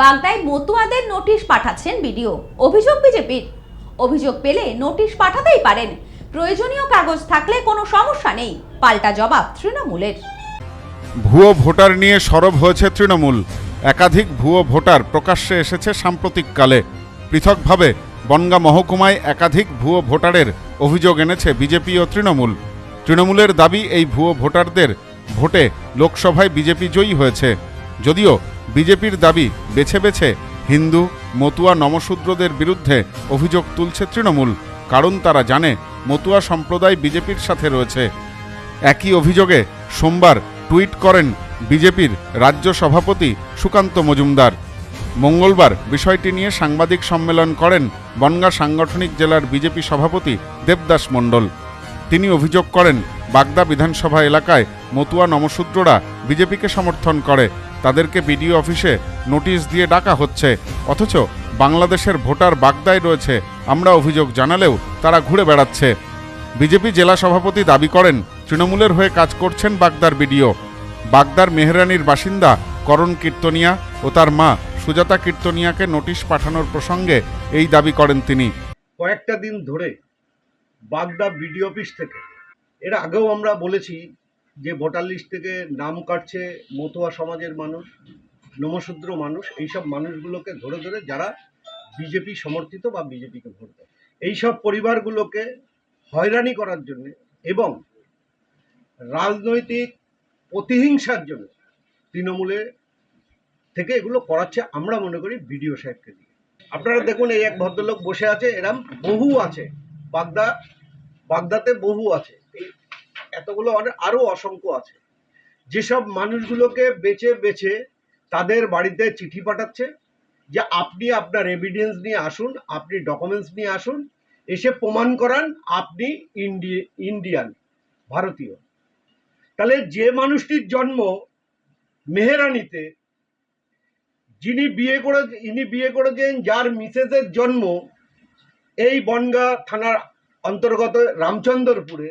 বাগদায় মতুয়াদের notice পাঠাচ্ছেন BDO. অভিযোগ বিজেপির। অভিযোগ পেলে নোটিশ পাঠাতেই পারেন। প্রয়োজনীয় কাগজ থাকলে কোনো সমস্যা নেই। পাল্টা জবাব তৃণমূলের। ভুয়ো ভোটার নিয়ে সরব হয়েছে তৃণমূল। একাধিক ভুয়ো ভোটার প্রকাশ্যে এসেছে সাম্প্রতিককালে। পৃথকভাবে বনগা মহকুমায় একাধিক ভুয়ো ভোটারের অভিযোগ এনেছে বিজেপি ও তৃণমূল। তৃণমূলের দাবি এই ভুয়ো ভোটারদের ভোটে লোকসভায় বিজেপি জয়ী হয়েছে। যদিও বিজেপির দাবি বেছে বেছে হিন্দু, মতুয়া নমশূদ্রদের বিরুদ্ধে অভিযোগ তুলছে তৃণমূল। কারণ তারা জানে মতুয়া সম্প্রদায় বিজেপির সাথে রয়েছে। একই অভিযোগে সোমবার টুইট করেন বিজেপির রাজ্য সভাপতি সুকান্ত মজুমদার। মঙ্গলবার বিষয়টি নিয়ে সাংবাদিক সম্মেলন করেন বনগা সাংগঠনিক জেলার বিজেপি সভাপতি দেবদাস মণ্ডল। তিনি অভিযোগ করেন, বাগদা বিধানসভা এলাকায় মতুয়া নমশূদ্ররা বিজেপিকে সমর্থন করে। তাদেরকে বিডিও অফিসে নোটিশ দিয়ে ডাকা হচ্ছে। অথচ বাংলাদেশের ভোটার বাগদায় রয়েছে। আমরা অভিযোগ জানালেও তারা ঘুরে বেড়াচ্ছে। বিজেপি জেলা সভাপতি দাবি করেন, তৃণমূলের হয়ে কাজ করছেন বাগদার বিডিও। বাগদার মেহরানির বাসিন্দা করণ কীর্তনিয়া ও তার মা সুজাতা কীর্তনিয়াকে নোটিশ পাঠানোর প্রসঙ্গে এই দাবি করেন তিনি। কয়েকটা দিন ধরে বাগদা বিডিও অফিস থেকে, এর আগেও আমরা বলেছি যে ভোটার লিস্ট থেকে নাম কাটছে মতুয়া সমাজের মানুষ, নমশূদ্র মানুষ, এইসব মানুষগুলোকে ধরে ধরে যারা বিজেপি সমর্থিত বা বিজেপিকে ভোট দেয়। এইসব পরিবারগুলোকে হয়রানি করার জন্য এবং রাজনৈতিক প্রতিহিংসার জন্য তৃণমূলে থেকে এগুলো করাচ্ছে আমরা মনে করি বিডিও সাহেবকে দিয়ে। আপনারা দেখুন এই এক ভদ্রলোক বসে আছে, এরম বহু আছে, বাগদা, বাগদাতে বহু আছে। এতগুলো অনেক আরও অসংখ্য আছে। যেসব মানুষগুলোকে বেছে বেছে তাদের বাড়িতে চিঠি পাঠাচ্ছে যে, আপনি আপনার এভিডেন্স নিয়ে আসুন, আপনি ডকুমেন্টস নিয়ে আসুন, এসে প্রমাণ করান আপনি ইন্ডি ইন্ডিয়ান ভারতীয়। তাহলে যে মানুষটির জন্ম মেহেরানিতে, যিনি বিয়ে করে, ইনি বিয়ে করেছেন যার মিসেসের জন্ম এই বনগা থানার অন্তর্গত রামচন্দ্রপুরে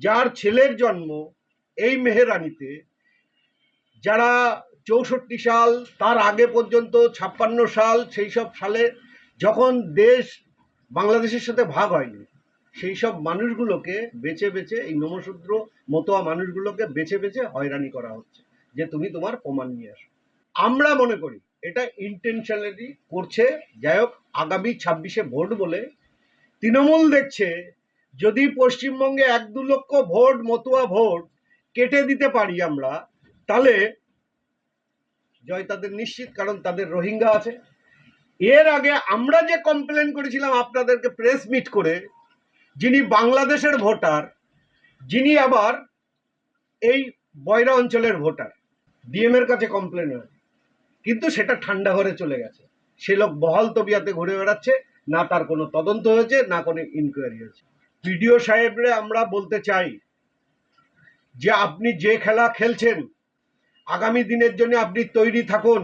যার ছেলের জন্ম এই মেহেরানিতে, যারা চৌষট্টি সাল, তার আগে পর্যন্ত ছাপ্পান্ন সাল, সেই সব সালে যখন দেশ বাংলাদেশের সাথে ভাগ হয়নি, সেই সব মানুষগুলোকে বেছে বেছে, এই নমশূদ্র মতোয়া মানুষগুলোকে বেছে বেছে হয়রানি করা হচ্ছে, যে তুমি তোমার প্রমাণ নিয়ে আসো। আমরা মনে করি এটা ইন্টেনশনালি করছে, যাই হোক আগামী ছাব্বিশে ভোট বলে তৃণমূল দেখছে যদি পশ্চিমবঙ্গে এক দু লক্ষ ভোট, মতুয়া ভোট কেটে দিতে পারি আমরা, তাহলে জয় তাদের নিশ্চিত, কারণ তাদের রোহিঙ্গা আছে। এর আগে আমরা যে কমপ্লেন করেছিলাম আপনাদেরকে প্রেস মিট করে, যিনি বাংলাদেশের ভোটার যিনি আবার এই বয়রা অঞ্চলের ভোটার ডিএম এর কাছে কমপ্লেন হয়। কিন্তু সেটা ঠান্ডা ঘরে চলে গেছে। সে লোক বহাল তবিয়াতে ঘুরে বেড়াচ্ছে, না তার কোনো তদন্ত হয়েছে, না কোনো ইনকোয়ারি হয়েছে। বিডিও সাহেবরে আমরা বলতে চাই যে আপনি যে খেলা খেলছেন, আগামী দিনের জন্য আপনি তৈরি থাকুন।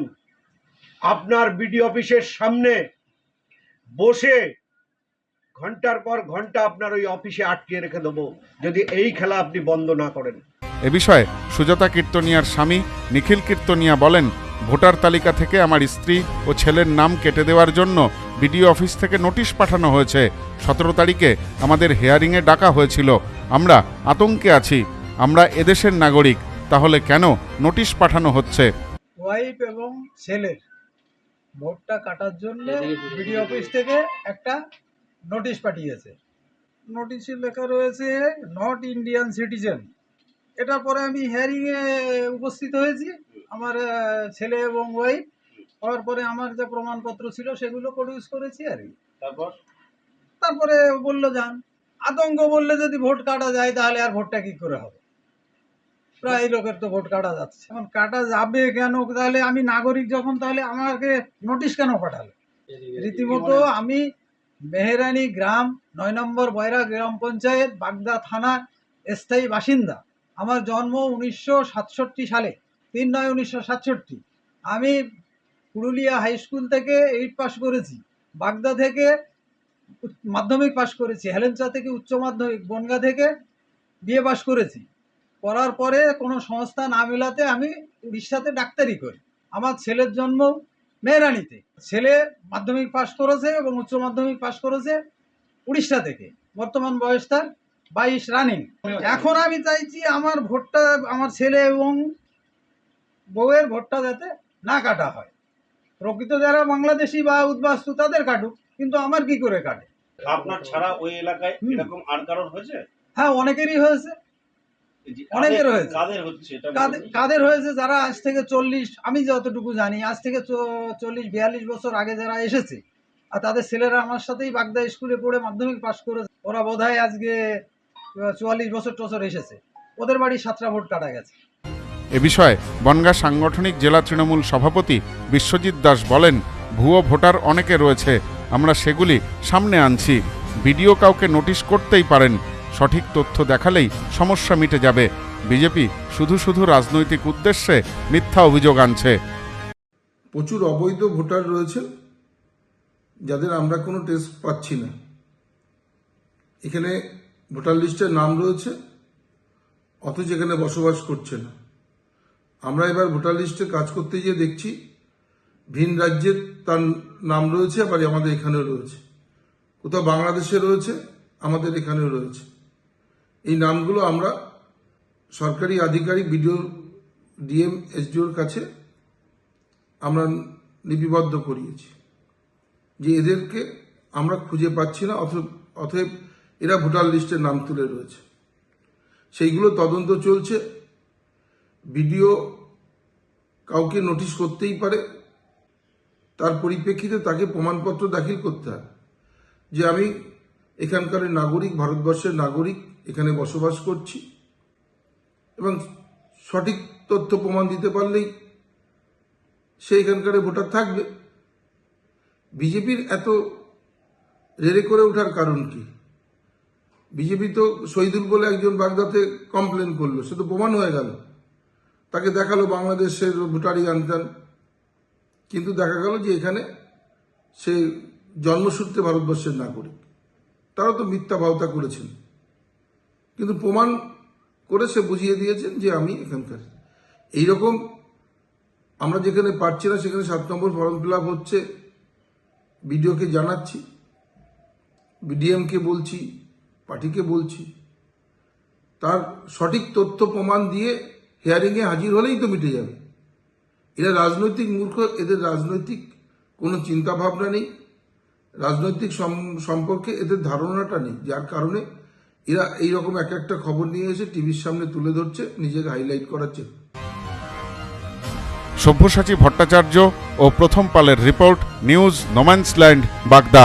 আপনার বিডি অফিসের সামনে বসে ঘণ্টার পর ঘণ্টা আপনার ওই অফিসে আটকে রেখে দেবো, যদি এই খেলা আপনি বন্ধ না করেন। এ বিষয়ে সুজাতা কীর্তনিয়ার স্বামী নিখিল কীর্তনিয়া বলেন ভোটার তালিকা থেকে আমার স্ত্রী ও ছেলের নাম কেটে দেওয়ার জন্য বিডিও অফিস থেকে নোটিশ পাঠানো হয়েছে। সতেরো তারিখে আমাদের হেয়ারিংয়ে ডাকা হয়েছিল। আমরা আতঙ্কে আছি। আমরা এদেশের নাগরিক। তাহলে কেন নোটিশ পাঠানো হচ্ছে? ওয়াইফ এবং ছেলের ভোটটা কাটার জন্য বিডি অফিস থেকে একটা নোটিশ পাঠিয়েছে। নোটিশে লেখা রয়েছে নট ইন্ডিয়ান সিটিজেন এটার পরে আমি হিয়ারিংয়ে উপস্থিত হয়েছি। আমার ছেলে এবং ওয়াইফ হওয়ার পরে আমার যে প্রমাণপত্র ছিল সেগুলো প্রডিউস করেছি আর কি। তারপর? তারপরে বলল যান। আতঙ্ক বললে যদি ভোট কাটা যায় তাহলে আর ভোটটা কি করে হবে? প্রায় লোকের তো ভোট কাটা যাচ্ছে। এখন কাটা যাবে কেন? তাহলে আমি নাগরিক যখন তাহলে আমাকে নোটিশ কেন পাঠালো? রীতিমতো আমি মেহেরানি গ্রাম নয় নম্বর বয়রা গ্রাম পঞ্চায়েত বাগদা থানা স্থায়ী বাসিন্দা। আমার জন্ম উনিশশো সাতষট্টি সালে। তিন নয় উনিশশো সাতষট্টি। আমি পুরুলিয়া হাই স্কুল থেকে এইট পাস করেছি। বাগদা থেকে মাধ্যমিক পাশ করেছি। হেলেঞ্চা থেকে উচ্চ মাধ্যমিক, বনগা থেকে বিএ পাশ করেছি। করার পরে কোনো সংস্থা না মেলাতে আমি উড়িষ্যাতে ডাক্তারি করি। আমার ছেলের জন্ম মেয়েরানিতে ছেলে মাধ্যমিক পাশ করেছে এবং উচ্চ মাধ্যমিক পাশ করেছে উড়িষ্যা থেকে। বর্তমান বয়স তার বাইশ রানিং এখন আমি চাইছি আমার ভোটটা আমার ছেলে এবং বউয়ের ভোটটা যাতে না কাটা হয়। প্রকৃত যারা বাংলাদেশি বা উদ্বাস্তু তাদের কাটুক কিন্তু আমার কি করে কাটে? আপনার ছাড়া ওই এলাকায় এরকম আর কারোর হয়েছে? হ্যাঁ অনেকেরই হয়েছে। অনেকের হয়েছে। কাদের হচ্ছে কাদের হয়েছে যারা আজ থেকে চল্লিশ আমি যতটুকু জানি আজ থেকে চল্লিশ বিয়াল্লিশ বছর আগে যারা এসেছে আর তাদের ছেলেরা আমার সাথেই বাগদা স্কুলে পড়ে মাধ্যমিক পাশ করেছে ওরা বোধহয় আজকে চুয়াল্লিশ বছর টছর এসেছে। ওদের বাড়ি সাতটা ভোট কাটা গেছে। এ বিষয়ে বনগাঁ সাংগঠনিক জেলা তৃণমূল সভাপতি বিশ্বজিৎ দাস বলেন, ভুয়ো ভোটার অনেকে রয়েছে, আমরা সেগুলি সামনে আনছি। ভিডিও কাউকে নোটিশ করতেই পারেন, সঠিক তথ্য দেখালেই সমস্যা মিটে যাবে। বিজেপি শুধু শুধু রাজনৈতিক উদ্দেশ্যে মিথ্যা অভিযোগ আনছে। প্রচুর অবৈধ ভোটার রয়েছে, যাদের আমরা কোনো টেস্ট পাচ্ছি না। এখানে ভোটার লিস্টের নাম রয়েছে, অথচ এখানে বসবাস করছে না। আমরা এবার ভোটার লিস্টে কাজ করতে গিয়ে দেখছি ভিন রাজ্যের তার নাম রয়েছে, আবার আমাদের এখানেও রয়েছে। কোথাও বাংলাদেশে রয়েছে, আমাদের এখানেও রয়েছে। এই নামগুলো আমরা সরকারি আধিকারিক বিডিও, ডিএম, এসডিওর কাছে আমরা লিপিবদ্ধ করিয়েছি। যে এদেরকে আমরা খুঁজে পাচ্ছি না, অথ- অতএব এরা ভোটার লিস্টের নাম তুলে রয়েছে। সেইগুলো তদন্ত চলছে। বিডিও কাউকে নোটিশ করতেই পারে, তার পরিপ্রেক্ষিতে তাকে প্রমাণপত্র দাখিল করতে হয় যে আমি এখানকার নাগরিক, ভারতবর্ষের নাগরিক, এখানে বসবাস করছি এবং সঠিক তথ্য প্রমাণ দিতে পারলেই সে এখানকার ভোটার থাকবে। বিজেপির এত রেড়ে করে ওঠার কারণ কি? বিজেপি তো শহীদুল বলে একজন বাগদাতে কমপ্লেন করল, সে তো প্রমাণ হয়ে গেল। তাকে দেখাল বাংলাদেশের ভোটারই আনতেন। কিন্তু দেখা গেল যে এখানে সে জন্মসূত্রে ভারতবর্ষের নাগরিক। তারা তো মিথ্যা ভাওতা করেছেন। কিন্তু প্রমাণ করে সে বুঝিয়ে দিয়েছেন যে আমি এখানকার। এইরকম আমরা যেখানে পারছি না, সেখানে সাত নম্বর ফর্ম ফিল হচ্ছে। বিডিওকে জানাচ্ছি, বিডিএমকে বলছি, পার্টিকে বলছি। তার সঠিক তথ্য প্রমাণ দিয়ে হিয়ারিংয়ে হাজির হলেই তো মিটে যাবে। এরা রাজনৈতিক মূর্খ, এদের রাজনৈতিক কোনো চিন্তা ভাবনা নেই। রাজনৈতিক সম্পর্কে এদের ধারণাটা নেই। যার কারণে এরা এই রকম এক একটা খবর নিয়ে এসে টিভির সামনে তুলে ধরছে নিজেকে হাইলাইট করাচ্ছে সব্যসাচী ভট্টাচার্য ও প্রথম পালের রিপোর্ট নিউজ নোম্যান্সল্যান্ড বাগদা।